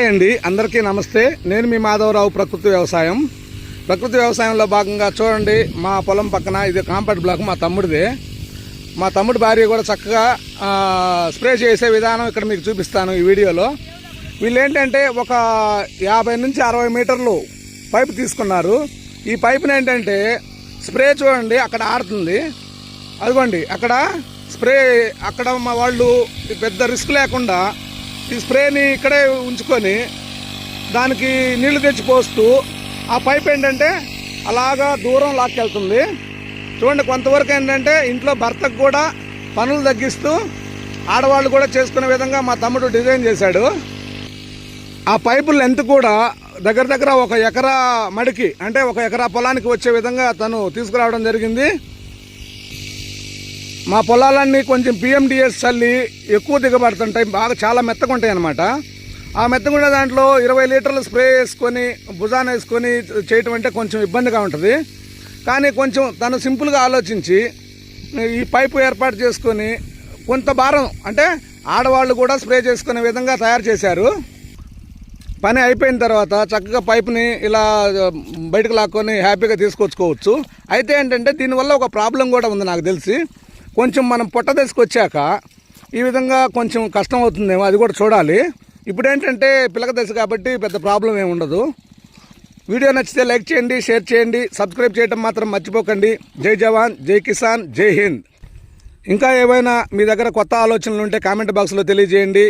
Hi అండి అందరికీ నమస్తే. నేను మీ మాధవరావు ప్రకృతి వ్యవసాయం. ప్రకృతి వ్యవసాయంలో భాగంగా చూడండి మా పొలం పక్కన ఇది కాంపౌండ్ బ్లాక్ మా తమ్ముడిదే. మా తమ్ముడి భార్య కూడా చక్కగా స్ప్రే చేసే విధానం ఇక్కడ మీకు చూపిస్తాను ఈ వీడియోలో. వీళ్ళు ఏంటంటే ఒక యాభై నుంచి అరవై మీటర్లు పైపు తీసుకున్నారు. ఈ పైపుని ఏంటంటే స్ప్రే చూడండి అక్కడ ఆడుతుంది అదిగోండి అక్కడ స్ప్రే అక్కడ మా వాళ్ళు పెద్ద రిస్క్ లేకుండా ఈ స్ప్రేని ఇక్కడే ఉంచుకొని దానికి నీళ్ళు తెచ్చి పోస్తూ ఆ పైప్ ఏంటంటే అలాగా దూరం లాక్కెళ్తుంది. చూడండి కొంతవరకు ఏంటంటే ఇంట్లో భర్తకు కూడా పనులు తగ్గిస్తూ ఆడవాళ్ళు కూడా చేసుకునే విధంగా మా తమ్ముడు డిజైన్ చేశాడు. ఆ పైపు లెంత్ కూడా దగ్గర దగ్గర ఒక ఎకరా మడికి అంటే ఒక ఎకరా పొలానికి వచ్చే విధంగా తను తీసుకురావడం జరిగింది. మా పొలాలన్నీ కొంచెం పిఎండిఎస్ చల్లి ఎక్కువ దిగబడుతుంటాయి బాగా చాలా మెత్తగా ఉంటాయి అనమాట ఆ మెత్తగుండే దాంట్లో ఇరవై లీటర్లు స్ప్రే వేసుకొని భుజాన వేసుకొని చేయటం అంటే కొంచెం ఇబ్బందిగా ఉంటుంది. కానీ కొంచెం తను సింపుల్గా ఆలోచించి ఈ పైపు ఏర్పాటు చేసుకొని కొంత భారం అంటే ఆడవాళ్ళు కూడా స్ప్రే చేసుకునే విధంగా తయారు చేశారు. పని అయిపోయిన తర్వాత చక్కగా పైప్ని ఇలా బయటకు లాక్కొని హ్యాపీగా తీసుకొచ్చుకోవచ్చు. అయితే ఏంటంటే దీనివల్ల ఒక ప్రాబ్లం కూడా ఉంది నాకు తెలిసి. కొంచెం మనం పొట్ట దశకొచ్చాక ఈ విధంగా కొంచెం కష్టం అవుతుందేమో అది కూడా చూడాలి. ఇప్పుడు ఏంటంటే పిల్లక దశ కాబట్టి పెద్ద ప్రాబ్లం ఏమి ఉండదు. వీడియో నచ్చితే లైక్ చేయండి షేర్ చేయండి సబ్స్క్రైబ్ చేయడం మాత్రం మర్చిపోకండి. జై జవాన్ జై కిసాన్ జై హింద్. ఇంకా ఏవైనా మీ దగ్గర కొత్త ఆలోచనలు ఉంటే కామెంట్ బాక్స్లో తెలియజేయండి.